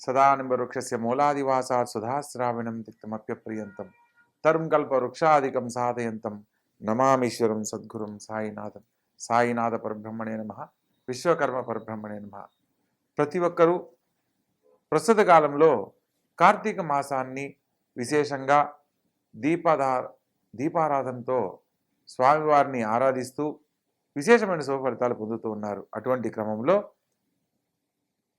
సదానింబవృక్షస్య మూలాదివాసాత్ సుధాశ్రావణం తిక్తమప్యప్రియంతం తరుం కల్పవృక్షాదికం సాధయంతం నమామీశ్వరం సద్గురుం సాయినాథం సాయినాథ పరబ్రహ్మణే నమ విశ్వకర్మ పరబ్రహ్మణే నమ ప్రతి ఒక్కరూ ప్రస్తుత కాలంలో కార్తీక మాసాన్ని విశేషంగా దీపాదా దీపారాధనతో స్వామివారిని ఆరాధిస్తూ విశేషమైన శుభ ఫలితాలు పొందుతూ ఉన్నారు. అటువంటి క్రమంలో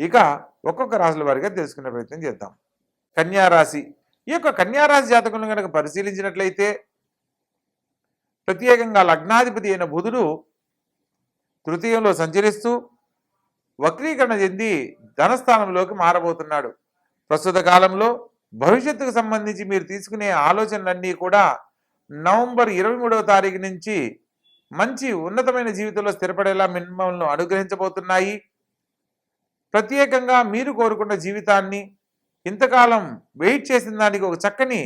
ఇక ఒక్కొక్క రాశుల వారిగా తెలుసుకునే ప్రయత్నం చేద్దాం. కన్యారాశి ఈ యొక్క కన్యారాశి జాతకులను కనుక పరిశీలించినట్లయితే ప్రత్యేకంగా లగ్నాధిపతి అయిన బుధుడు తృతీయంలో సంచరిస్తూ వక్రీకరణ చెంది ధనస్థానంలోకి మారబోతున్నాడు. ప్రస్తుత కాలంలో భవిష్యత్తుకు సంబంధించి మీరు తీసుకునే ఆలోచనలన్నీ కూడా నవంబర్ ఇరవై మూడవ తారీఖు నుంచి మంచి ఉన్నతమైన జీవితంలో స్థిరపడేలా మిమ్మల్ని అనుగ్రహించబోతున్నాయి. ప్రత్యేకంగా మీరు కోరుకున్న జీవితాన్ని ఇంతకాలం వెయిట్ చేసిన దానికి ఒక చక్కని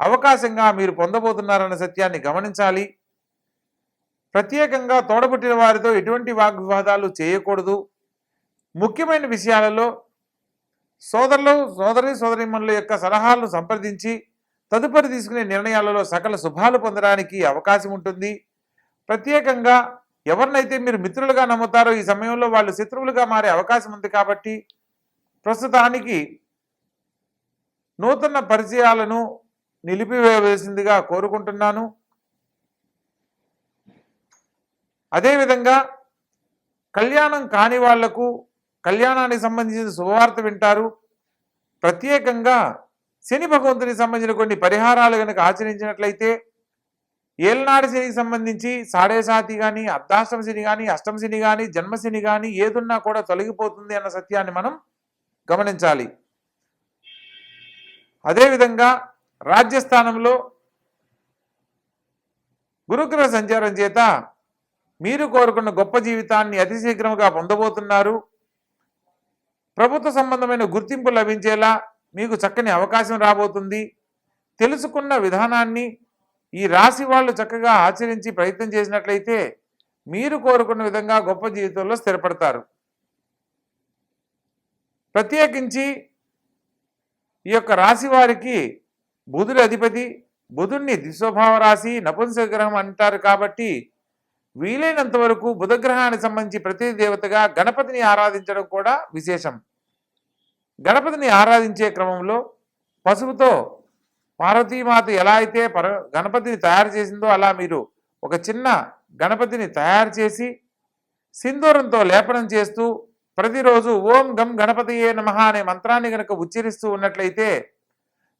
అవకాశంగా మీరు పొందబోతున్నారన్న సత్యాన్ని గమనించాలి. ప్రత్యేకంగా తోడబుట్టిన వారితో ఎటువంటి వాగ్వివాదాలు చేయకూడదు. ముఖ్యమైన విషయాలలో సోదరులు సోదరి సోదరిమణుల యొక్క సలహాలను సంప్రదించి తదుపరి తీసుకునే నిర్ణయాలలో సకల శుభాలు పొందడానికి అవకాశం ఉంటుంది. ప్రత్యేకంగా ఎవరినైతే మీరు మిత్రులుగా నమ్ముతారో ఈ సమయంలో వాళ్ళు శత్రువులుగా మారే అవకాశం ఉంది కాబట్టి ప్రస్తుతానికి నూతన పరిచయాలను నిలిపివేయవలసిందిగా కోరుకుంటున్నాను. అదేవిధంగా కళ్యాణం కాని వాళ్ళకు కళ్యాణానికి సంబంధించిన శుభవార్త వింటారు. ప్రత్యేకంగా శని భగవంతునికి సంబంధించిన కొన్ని పరిహారాలు కనుక ఆచరించినట్లయితే ఏలనాడు శనికి సంబంధించి సాడేసాతి కానీ అర్ధాష్టమ శని కానీ అష్టమ శని కానీ జన్మశని కానీ ఏదున్నా కూడా తొలగిపోతుంది అన్న సత్యాన్ని మనం గమనించాలి. అదేవిధంగా రాజ్యస్థానంలో గురుగ్రహ సంచారం చేత మీరు కోరుకున్న గొప్ప జీవితాన్ని అతి శీఘ్రంగా పొందబోతున్నారు. ప్రభుత్వ సంబంధమైన గుర్తింపు లభించేలా మీకు చక్కని అవకాశం రాబోతుంది. తెలుసుకున్న విధానాన్ని ఈ రాశి వాళ్ళు చక్కగా ఆచరించి ప్రయత్నం చేసినట్లయితే మీరు కోరుకున్న విధంగా గొప్ప జీవితంలో స్థిరపడతారు. ప్రత్యేకించి ఈ యొక్క రాశి వారికి బుధుడి అధిపతి బుధుడిని దిశోభావ రాశి నపుంసక గ్రహం అంటారు కాబట్టి వీలైనంత వరకు బుధగ్రహానికి సంబంధించి ప్రతి దేవతగా గణపతిని ఆరాధించడం కూడా విశేషం. గణపతిని ఆరాధించే క్రమంలో పసుపుతో పార్వతీమాత ఎలా అయితే పర గణపతిని తయారు చేసిందో అలా మీరు ఒక చిన్న గణపతిని తయారు చేసి సింధూరంతో లేపనం చేస్తూ ప్రతిరోజు ఓం గం గణపతియే నమ అనే మంత్రాన్ని గనక ఉచ్చరిస్తూ ఉన్నట్లయితే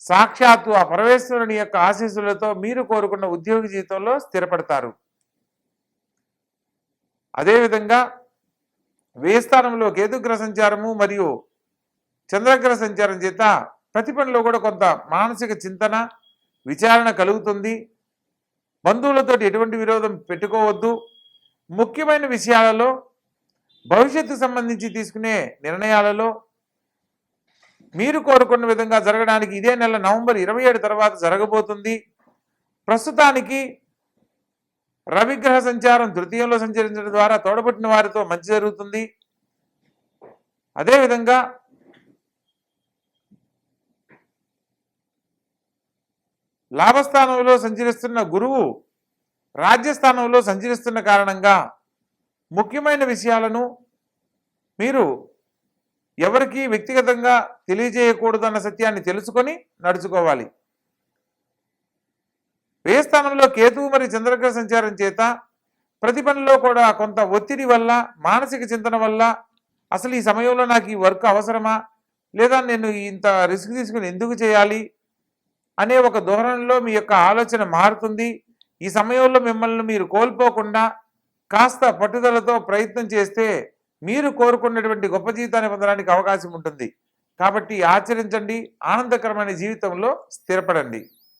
సాక్షాత్తు ఆ పరమేశ్వరుని యొక్క ఆశీస్సులతో మీరు కోరుకున్న ఉద్యోగ జీవితంలో స్థిరపడతారు. అదేవిధంగా వ్యయ స్థానంలో కేతుగ్రహ సంచారము మరియు చంద్రగ్రహ సంచారం చేత ప్రతి పనిలో కూడా కొంత మానసిక చింతన విచారణ కలుగుతుంది. బంధువులతో ఎటువంటి విరోధం పెట్టుకోవద్దు. ముఖ్యమైన విషయాలలో భవిష్యత్తుకు సంబంధించి తీసుకునే నిర్ణయాలలో మీరు కోరుకున్న విధంగా జరగడానికి ఇదే నెల నవంబర్ ఇరవై ఏడు తర్వాత జరగబోతుంది. ప్రస్తుతానికి రవిగ్రహ సంచారం తృతీయంలో సంచరించడం ద్వారా తోడబుట్టిన వారితో మంచి జరుగుతుంది. అదేవిధంగా లాభస్థానంలో సంచరిస్తున్న గురువు రాజ్యస్థానంలో సంచరిస్తున్న కారణంగా ముఖ్యమైన విషయాలను మీరు ఎవరికి వ్యక్తిగతంగా తెలియజేయకూడదు అన్న సత్యాన్ని తెలుసుకొని నడుచుకోవాలి. వ్యయ స్థానంలో కేతువు మరియు చంద్రగ్రహ సంచారం చేత ప్రతి పనిలో కూడా కొంత ఒత్తిడి వల్ల మానసిక చింతన వల్ల అసలు ఈ సమయంలో నాకు ఈ వర్క్ అవసరమా? లేదా నేను ఇంత రిస్క్ తీసుకుని ఎందుకు చేయాలి? అనే ఒక ధోరణిలో మీ యొక్క ఆలోచన మారుతుంది. ఈ సమయంలో మిమ్మల్ని మీరు కోల్పోకుండా కాస్త పట్టుదలతో ప్రయత్నం చేస్తే మీరు కోరుకున్నటువంటి గొప్ప జీవితాన్ని పొందడానికి అవకాశం ఉంటుంది. కాబట్టి ఆచరించండి. ఆనందకరమైన జీవితంలో స్థిరపడండి.